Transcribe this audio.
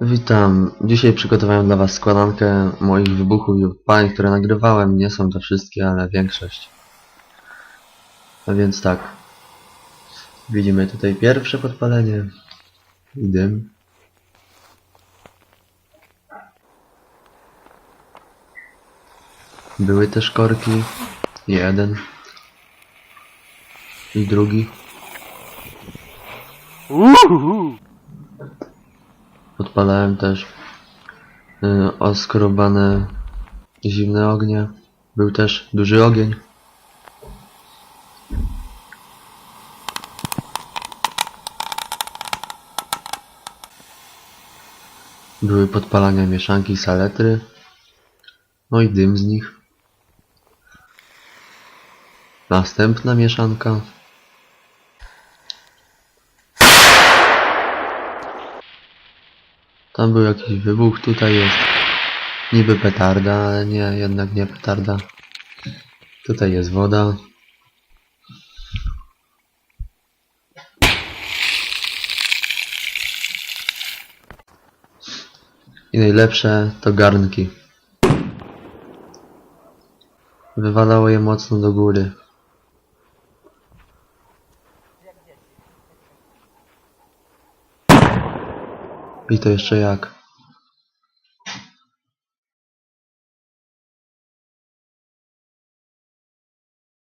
Witam. Dzisiaj przygotowałem dla Was składankę moich wybuchów i odpaleń, które nagrywałem. Nie są to wszystkie, ale większość. A więc tak. Widzimy tutaj pierwsze podpalenie. I dym. Były też korki. Jeden. I drugi. Podpalałem też y, oskorobane zimne ognie. Był też duży ogień. Były podpalania mieszanki saletry. No i dym z nich. Następna mieszanka. Tam był jakiś wybuch, tutaj jest niby petarda, ale nie, jednak nie petarda. Tutaj jest woda. I najlepsze to garnki. Wywalało je mocno do góry. I to jeszcze jak.